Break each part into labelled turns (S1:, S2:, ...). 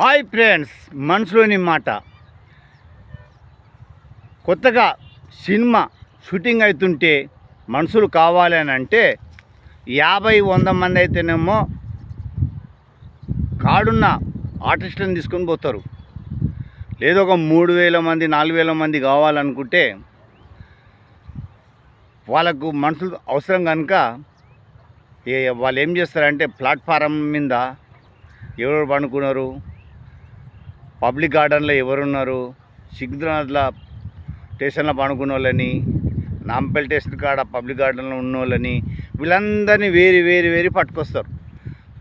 S1: Hi friends మనసులోని మాట. కొత్తగా సినిమా షూటింగ్ అవుతుంటే మనుషులు కావాలని అంటే యాభై వంద మంది అయితేనేమో కాడున్న ఆర్టిస్టులను తీసుకొని పోతారు. లేదా ఒక మూడు వేల మంది నాలుగు వేల మంది కావాలనుకుంటే వాళ్ళకు మనుషులు అవసరం కనుక వాళ్ళు ఏం చేస్తారంటే ప్లాట్ఫారం మీద ఎవరు పండుకున్నారు? పబ్లిక్ గార్డెన్లో ఎవరున్నారు? సిగ్ధనాథ్ల స్టేషన్లో పనుకున్న వాళ్ళని నాంపల్లి స్టేషన్ కాడ పబ్లిక్ గార్డెన్లో ఉన్న వాళ్ళని వీళ్ళందరినీ వేరు వేరు వేరు పట్టుకొస్తారు.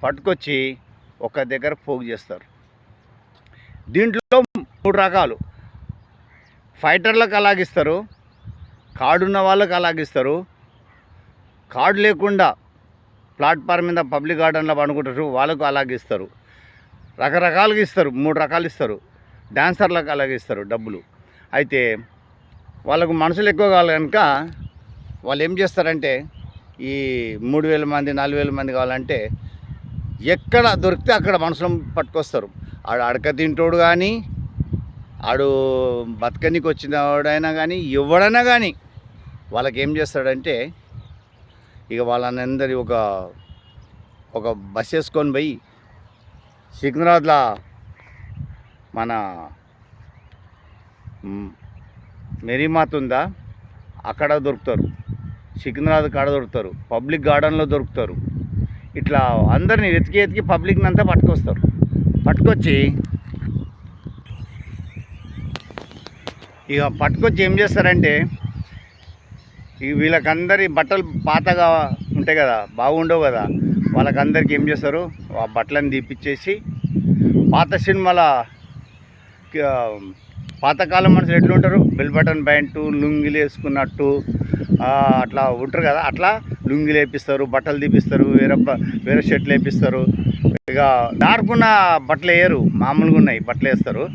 S1: పట్టుకొచ్చి ఒక దగ్గర పోగు చేస్తారు. దీంట్లో మూడు రకాలు. ఫైటర్లకు అలాగిస్తారు. కార్డున్న వాళ్ళకి అలాగిస్తారు. కార్డు లేకుండా ప్లాట్ఫామ్ మీద పబ్లిక్ గార్డెన్లో పనుకుంటారు వాళ్ళకు అలాగిస్తారు. రకరకాలుగా ఇస్తారు మూడు రకాలు ఇస్తారు. డాన్సర్లకు అలాగే ఇస్తారు డబ్బులు. అయితే వాళ్ళకు మనుషులు ఎక్కువ కావాలి కనుక వాళ్ళు ఏం చేస్తారంటే ఈ మూడు వేల మంది నాలుగు వేల మంది కావాలంటే ఎక్కడ దొరికితే అక్కడ మనుషులను పట్టుకొస్తారు. ఆడు అడక తింటోడు కానీ ఆడు బతకనికి వచ్చిన వాడైనా కానీ ఎవడైనా కానీ వాళ్ళకి ఏం చేస్తాడంటే ఇక వాళ్ళని అందరి ఒక ఒక బస్ వేసుకొని పోయి సికింద్రాబాద్లో మన మెరీమాత్ ఉందా? అక్కడ దొరుకుతారు. సికింద్రాబాద్ కాడ దొరుకుతారు. పబ్లిక్ గార్డెన్లో దొరుకుతారు. ఇట్లా అందరిని వెతికి వెతికి పబ్లిక్ని అంతా పట్టుకొస్తారు. పట్టుకొచ్చి ఇక పట్టుకొచ్చి ఏం చేస్తారంటే ఇక వీళ్ళకందరి బట్టలు పాతగా ఉంటాయి కదా బాగుండవు కదా. వాళ్ళకందరికీ ఏం చేస్తారు? ఆ బట్టలను తీపిచ్చేసి పాత సినిమాల పాతకాలం మనుషులు ఎట్లుంటారు? బెల్ బటన్ ప్యాంటు లుంగిలు వేసుకున్నట్టు అట్లా ఉంటారు కదా? అట్లా లుంగిలు వేపిస్తారు బట్టలు తీపిస్తారు వేరే వేరే షర్ట్లు వేపిస్తారు. ఇక డార్క్ బట్టలు వేయరు మామూలుగా ఉన్నాయి బట్టలు వేస్తారు.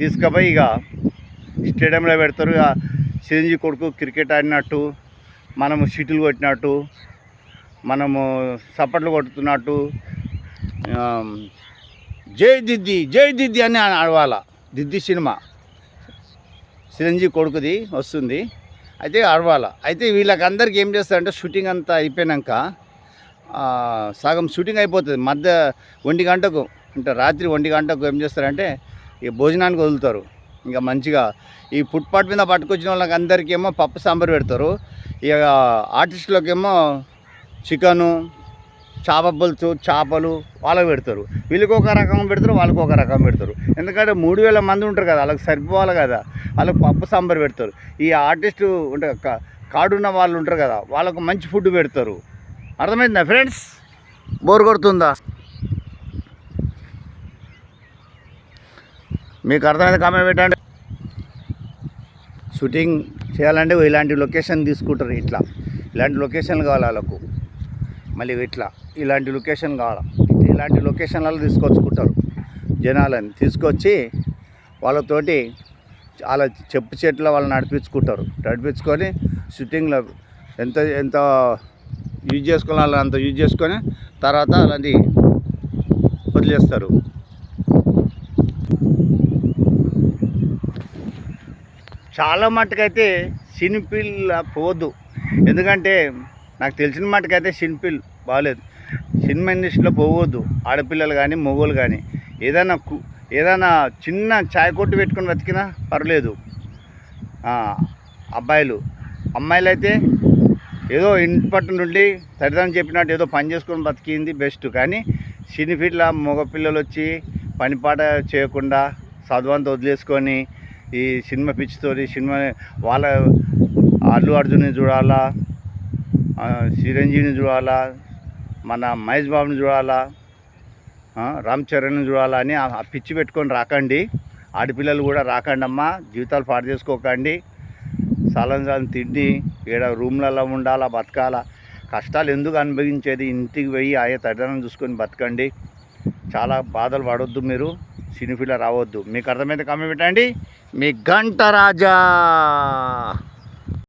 S1: తీసుకుపోయి ఇక స్టేడియంలో పెడతారు. ఇక చిరంజీవి కొడుకు క్రికెట్ ఆడినట్టు మనము షిటిల్ కొట్టినట్టు మనము చప్పట్లు కొట్టుతున్నట్టు జై దిద్ది జై దిద్ది అని అడవాల. దిద్ది సినిమా. చిరంజీవి కొడుకుది వస్తుంది. అయితే అడవాల. అయితే వీళ్ళకందరికీ ఏం చేస్తారంటే షూటింగ్ అంతా అయిపోయాక సగం షూటింగ్ అయిపోతుంది. మధ్య ఒంటి గంటకు అంటే రాత్రి ఒంటి గంటకు ఏం చేస్తారంటే ఈ భోజనానికి వదులుతారు. ఇంకా మంచిగా ఈ ఫుట్పాత్ మీద పట్టుకొచ్చిన వాళ్ళకి అందరికీ ఏమో పప్పు సాంబార్ పెడతారు. ఇక ఆర్టిస్టులకేమో చికెను చేప పులుసు చేపలు వాళ్ళకి పెడతారు. వీళ్ళకి ఒక రకం పెడతారు వాళ్ళకి ఒక రకం పెడతారు. ఎందుకంటే మూడు వేల మంది ఉంటారు కదా వాళ్ళకి సరిపోవాలి కదా. వాళ్ళకి పప్పు సాంబార్ పెడతారు. ఈ ఆర్టిస్టు ఉంటే కా- కాడున్న వాళ్ళు ఉంటారు కదా వాళ్ళకు మంచి ఫుడ్ పెడతారు. అర్థమైందా ఫ్రెండ్స్? బోర్ కొడుతుందా? మీకు అర్థమైంది కామెంట్ పెట్టండి. షూటింగ్ చేయాలంటే ఇలాంటి లొకేషన్ తీసుకుంటారు ఇట్లా. ఇలాంటి లొకేషన్లు కావాలి వాళ్ళకు. మళ్ళీ ఇట్లా ఇలాంటి లొకేషన్ కావాలి? ఇలాంటి లొకేషన్లలో తీసుకొచ్చుకుంటారు జనాలని. తీసుకొచ్చి వాళ్ళతోటి వాళ్ళ చెప్పు చెట్ల వాళ్ళని నడిపించుకుంటారు. నడిపించుకొని షూటింగ్లో ఎంత ఎంత యూజ్ చేసుకోవాలో అంత యూజ్ చేసుకొని తర్వాత అలాంటి వదిలేస్తారు చాలా మట్టుకైతే సినిపిల్ పోవద్దు ఎందుకంటే నాకు తెలిసిన మట్టుకైతే సినిపిల్ బాగాలేదు సినిమా ఇండస్ట్రీలో పోవద్దు. ఆడపిల్లలు కానీ మొగోలు కానీ ఏదైనా ఏదైనా చిన్న చాయ్ కొట్టు పెట్టుకొని బతికినా పర్లేదు. అబ్బాయిలు. అమ్మాయిలు అయితే ఏదో ఇంటి పట్టు నుండి తల్లిదండ్రులు చెప్పినట్టు ఏదో పని చేసుకొని బతికింది బెస్ట్. కానీ సినిఫీట్ల మగపిల్లలు వచ్చి పనిపాట చేయకుండా చదువంతా వదిలేసుకొని ఈ సినిమా పిచ్చితోని సినిమా వాళ్ళ అల్లు అర్జున్ని చూడాలా చిరంజీవిని చూడాలా మన మహేష్ బాబుని చూడాలా రామ్ చరణ్ని చూడాలా అని ఆ పిచ్చి పెట్టుకొని రాకండి. ఆడపిల్లలు కూడా రాకండి అమ్మా జీవితాలు పాడు చేసుకోకండి. సలం సలం తిండి ఈడ రూమ్లలో ఉండాలా బతకాలా. కష్టాలు ఎందుకు అనుభవించేది? ఇంటికి పోయి ఆయా తల్లిదండ్రులను చూసుకొని బతకండి. చాలా బాధలు పడొద్దు మీరు సినిఫీలో రావద్దు. మీకు అర్థమైతే కమ్మి పెట్టండి. మీ గంట రాజా!